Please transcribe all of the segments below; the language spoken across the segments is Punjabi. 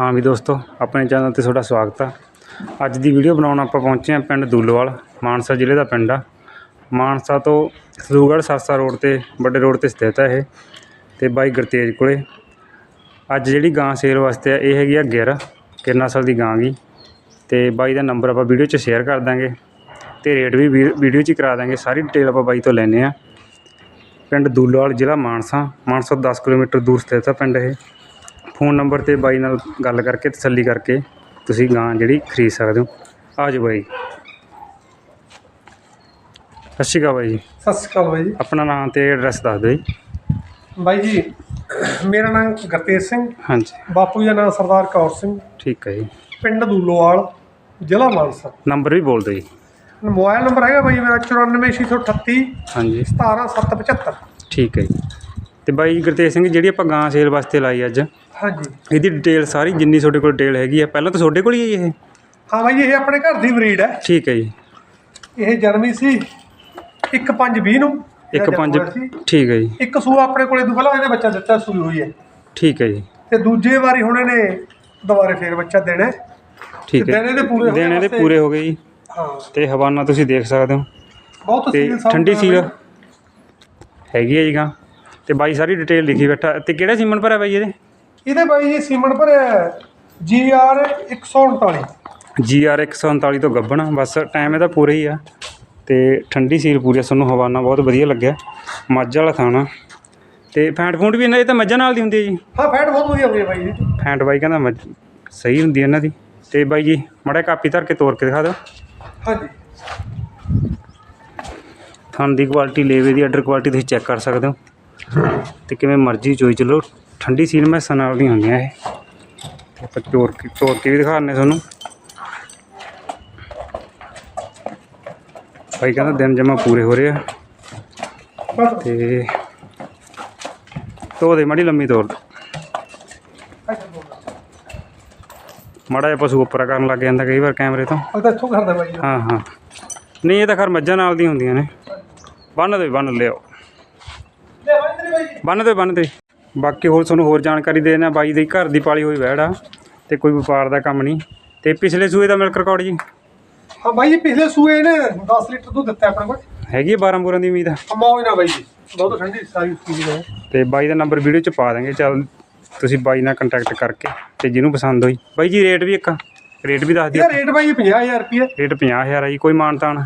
ਹਾਂ ਵੀ ਦੋਸਤੋ, ਆਪਣੇ ਚੈਨਲ ਤੇ ਤੁਹਾਡਾ ਸਵਾਗਤ ਆ। ਅੱਜ ਦੀ ਵੀਡੀਓ ਬਣਾਉਣ ਆਪਾਂ ਪਹੁੰਚੇ ਹਾਂ ਪਿੰਡ ਦੂਲੋਵਾਲ, ਮਾਨਸਾ ਜ਼ਿਲ੍ਹੇ ਦਾ ਪਿੰਡ ਆ। ਮਾਨਸਾ ਤੋਂ ਸਰੂਗੜ੍ਹ ਸਰਸਾ ਰੋਡ ਤੇ, ਵੱਡੇ ਰੋਡ ਤੇ ਸਥਿਤ ਹੈ ਇਹ ਤੇ ਬਾਈ ਗੁਰਤੇਜ ਕੋਲੇ। ਅੱਜ ਜਿਹੜੀ ਗਾਂ ਸੇਲ ਵਾਸਤੇ ਆ, ਇਹ ਹੈਗੀ ਆ ਗਿਰ ਕਿਰਨਾਸਲ ਦੀ ਗਾਂ ਗੀ। ਤੇ ਬਾਈ ਦਾ ਨੰਬਰ ਆਪਾਂ ਵੀਡੀਓ 'ਚ ਸ਼ੇਅਰ ਕਰ ਦਾਂਗੇ ਤੇ ਰੇਟ ਵੀ ਵੀਡੀਓ 'ਚ ਕਰਾ ਦਾਂਗੇ, ਸਾਰੀ ਡਿਟੇਲ ਆਪਾਂ ਬਾਈ ਤੋਂ ਲੈਨੇ ਆ। ਪਿੰਡ ਦੂਲੋਵਾਲ ਜ਼ਿਲ੍ਹਾ ਮਾਨਸਾ ਮਾਨਸਾ ਤੋਂ 10 ਕਿਲੋਮੀਟਰ ਦੂਰ ਸਥਿਤ ਆ ਪਿੰਡ ਇਹ। ਫੋਨ ਨੰਬਰ ਤੇ ਬਾਈ ਨਾਲ ਗੱਲ ਕਰਕੇ ਤਸੱਲੀ ਕਰਕੇ ਤੁਸੀਂ ਗਾਂ ਜਿਹੜੀ ਖਰੀਦ ਸਕਦੇ ਹੋ। ਆ ਜਾਓ ਬਾਈ। ਸਤਿ ਸ਼੍ਰੀ ਅਕਾਲ ਬਾਈ ਜੀ। ਸਤਿ ਸ਼੍ਰੀ ਅਕਾਲ ਬਾਈ ਜੀ। ਆਪਣਾ ਨਾਮ ਤੇ ਐਡਰੈਸ ਦੱਸ ਦਿਓ ਜੀ। ਬਾਈ ਜੀ ਮੇਰਾ ਨਾਮ ਗੁਰਤੇਜ ਸਿੰਘ। ਹਾਂਜੀ। ਬਾਪੂ ਜੀ ਦਾ ਨਾਮ ਸਰਦਾਰ ਕੌਰ ਸਿੰਘ। ਠੀਕ ਹੈ ਜੀ। ਪਿੰਡ ਦੂਲੋਵਾਲ ਜ਼ਿਲ੍ਹਾ ਮਾਨਸਾ। ਨੰਬਰ ਵੀ ਬੋਲ ਦਿਓ ਜੀ। ਮੋਬਾਈਲ ਨੰਬਰ ਹੈਗਾ ਬਾਈ ਮੇਰਾ 94638 ਹਾਂਜੀ। 17775 ਠੀਕ ਹੈ ਜੀ। ਤੇ ਬਾਈ ਗੁਰਤੇਜ ਸਿੰਘ ਜਿਹੜੀ ਆਪਾਂ ਗਾਂ ਸੇਲ ਵਾਸਤੇ ਲਾਈ ਅੱਜ ਹਾਂਜੀ। ਇਹਦੀ ਡਿਟੇਲ ਸਾਰੀ ਜਿੰਨੀ ਤੁਹਾਡੇ ਕੋਲ ਡਿਟੇਲ ਹੈਗੀ ਆ ਪਹਿਲਾਂ ਤਾਂ ਤੁਹਾਡੇ ਕੋਲ ਹੀ ਹੈ ਜੀ ਇਹ? ਹਾਂ ਬਾਈ ਇਹ ਆਪਣੇ ਘਰ ਦੀ ਬਰੀਡ ਹੈ। ਠੀਕ ਹੈ ਜੀ। ਇਹ ਜਨਮੀ ਸੀ 1520 ਨੂੰ ਇੱਕ ਇਹਦਾ ਪੰਜ ਜਨਮ ਹੋਇਆ ਸੀ। ਠੀਕ ਹੈ ਜੀ। ਇੱਕ ਸੂਆ ਆਪਣੇ ਕੋਲੇ ਤੋਂ ਪਹਿਲਾਂ ਇਹਨੇ ਬੱਚਾ ਦਿੱਤਾ ਸੂਈ ਹੋਈ ਹੈ। ਠੀਕ ਹੈ ਜੀ। ਤੇ ਦੂਜੇ ਵਾਰੀ ਹੁਣ ਇਹਨੇ ਦੁਬਾਰੇ ਫੇਰ ਬੱਚਾ ਦੇਣਾ ਹੈ। ਠੀਕ ਹੈ। ਦੇਣੇ ਦੇ ਪੂਰੇ ਹੋ ਗਏ ਦੇਣੇ ਦੇ ਬਸ ਇਹ। ਪੂਰੇ ਹੋ ਗਏ ਜੀ। ਹਾਂ। ਤੇ ਹਵਾਨਾ ਤੁਸੀਂ ਦੇਖ ਸਕਦੇ ਹੋ। ਬਹੁਤ ਤੇ ਸੀਲ ਸਾਊਂਡ ਠੰਡੀ ਸੀਲ। ਹੈਗੀ ਹੈ ਜੀ ਗਾਂ। ਤੇ ਬਾਈ ਸਾਰੀ ਡਿਟੇਲ ਲਿਖੀ ਬੈਠਾ। ਤੇ ਕਿਹੜਾ ਸੀਮਨ ਭਰਿਆ ਬਾਈ ਇਹਦੇ? ਇਹਦੇ ਬਾਈ ਜੀ ਸੀਮਨ ਭਰਿਆ ਜੀ ਆਰ 139 GR 139 ਤੋਂ ਗੱਬਣਾ ਬਸ ਟਾਈਮ ਇਹਦਾ ਪੂਰਾ ਹੀ ਆ ਤੇ ਠੰਡੀ ਸੀਲ ਪੂਰੀ ਆ ਤੁਹਾਨੂੰ ਹਵਾਨਾ ਬਹੁਤ ਵਧੀਆ ਲੱਗਿਆ ਮੱਝ ਵਾਲਾ ਥਾਣਾ। ਤੇ ਫੈਂਟ ਫੂੰਟ ਵੀ ਇਹਨਾਂ ਇਹ ਤਾਂ ਮੱਝਾਂ ਨਾਲ ਦੀ ਹੁੰਦੀ ਹੈ ਜੀ? ਹਾਂ ਫੈਟ ਬਹੁਤ ਵਧੀਆ ਹੁੰਦੀ ਹੈ ਬਾਈ ਜੀ। ਫੈਂਟ ਬਾਈ ਕਹਿੰਦਾ ਮੱਝ ਸਹੀ ਹੁੰਦੀ ਹੈ ਇਹਨਾਂ ਦੀ। ਤੇ ਬਾਈ ਜੀ ਮੜਾ ਕਾਪੀ ਧਰ ਕੇ ਤੋੜ ਕੇ ਦਿਖਾ ਦਿਓ। ਹਾਂਜੀ। ਥਣ ਦੀ ਕੁਆਲਿਟੀ ਲੇਵੇ ਦੀ ਆਰਡਰ ਕੁਆਲਿਟੀ ਤੁਸੀਂ ਚੈੱਕ ਕਰ ਸਕਦੇ ਹੋ। ਤੇ ਕਿਵੇਂ ਮਰਜ਼ੀ ਚੋਈ ਚੱਲੋ। ਠੰਡੀ ਸੀਲ ਮੈਸਾਂ ਨਾਲ ਦੀਆਂ ਹੁੰਦੀਆਂ ਇਹ। ਤੇ ਆਪਾਂ ਤੋੜ ਕੇ ਤੋੜ ਕੇ ਵੀ ਦਿਖਾਉਂਦੇ ਤੁਹਾਨੂੰ। ਭਾਈ ਕਹਿੰਦਾ ਦਿਨ ਜਮਾ ਪੂਰੇ ਹੋ ਰਹੇ ਆ। ਤੇ ਧੋ ਦੇ ਮਾੜੀ ਲੰਮੀ ਦੇ ਮਾੜਾ ਜਿਹਾ ਪਸ਼ੂ ਉੱਪਰ ਕਰਨ ਲੱਗ ਜਾਂਦਾ ਕਈ ਵਾਰ ਕੈਮਰੇ ਤੋਂ। ਇੱਥੋਂ ਕਰਦਾ ਬਾਈ ਹਾਂ ਹਾਂ। ਨਹੀਂ ਇਹ ਤਾਂ ਖਰ ਮੱਝਾਂ ਨਾਲ ਦੀਆਂ ਹੁੰਦੀਆਂ ਨੇ। ਬੰਨ ਦੇ ਬੰਨ ਲਿਓ ਤੇਰੇ ਬੰਨ ਦੇ ਬੰਨ ਦੇ। ਬਾਕੀ ਹੋਰ ਤੁਹਾਨੂੰ ਹੋਰ ਜਾਣਕਾਰੀ ਦੇ ਦੇਣਾ ਬਾਈ ਦੀ ਘਰ ਦੀ ਪਾਲੀ ਹੋਈ ਵਹਿੜ ਆ ਤੇ ਕੋਈ ਵਪਾਰ ਦਾ ਕੰਮ ਨਹੀਂ। ਤੇ ਪਿਛਲੇ ਸੂਏ ਦਾ ਮਿਲਕ ਰਿਕਾਰਡ ਜੀ? ਹਾਂ ਬਾਈ ਜੀ ਪਿਛਲੇ ਸੂਏ ਨੇ 10 ਲੀਟਰ ਦੁੱਧ ਦਿੱਤਾ ਆਪਣੇ ਕੋਲ। ਹੈਗੀ ਆ 12 ਬੂਰਾਂ ਦੀ ਉਮੀਦ? ਆ ਅਮਾਉ ਨਾ ਬਾਈ ਜੀ। ਬਹੁਤ ਠੰਡੀ ਸਾਰੀ ਚੀਜ਼ ਹੈ ਤੇ ਬਾਈ ਦਾ ਨੰਬਰ ਵੀਡੀਓ ਚ ਪਾ ਦਾਂਗੇ ਚੱਲ ਤੁਸੀਂ ਬਾਈ ਨਾਲ ਕੰਟੈਕਟ ਕਰਕੇ ਤੇ ਜਿਹਨੂੰ ਪਸੰਦ ਹੋਈ। ਬਾਈ ਜੀ ਰੇਟ ਵੀ ਇੱਕ ਰੇਟ ਵੀ ਦੱਸ ਦਿਓ ਇਹਦਾ ਰੇਟ ਬਾਈ 50000 ਰੁਪਏ ਰੇਟ 50000 ਆ ਜੀ ਕੋਈ ਮਾਨਤਾਨ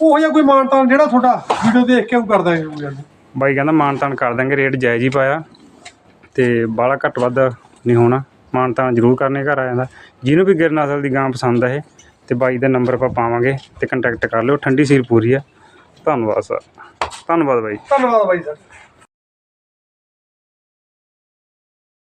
ਉਹ ਜਿਹਾ ਕੋਈ ਮਾਨਤਾਨ ਜਿਹੜਾ ਤੁਹਾਡਾ ਵੀਡੀਓ ਦੇਖ ਕੇ ਉਹ ਕਰ ਦਾਂਗੇ ਕੋਈ ਗੱਲ ਨੀ। ਬਾਈ ਕਹਿੰਦਾ ਮਾਨਤਾਨ ਕਰ ਦਾਂਗੇ ਰੇਟ ਜਾਇਜ਼ ਹੀ ਪਾਇਆ। ਅਤੇ ਬਾਲਾ ਘੱਟ ਵੱਧ ਨਹੀਂ ਹੋਣਾ। ਮਾਣ ਮਾਨਤਾਨ ਜ਼ਰੂਰ ਕਰਨੇ ਘਰ ਆ ਦਾ ਜਿਹਨੂੰ ਵੀ ਗਿਰ ਨਸਲ ਦੀ ਗਾਂ ਪਸੰਦ ਹੈ ਅਤੇ ਬਾਈ ਦਾ ਨੰਬਰ ਆਪਾਂ ਪਾਵਾਂਗੇ ਅਤੇ ਕੰਟੈਕਟ ਕਰ ਲਿਓ। ਠੰਡੀ ਸੀਲ ਪੂਰੀ ਆ। ਧੰਨਵਾਦ ਸਰ। ਧੰਨਵਾਦ ਬਾਈ। ਧੰਨਵਾਦ ਬਾਈ ਸਰ।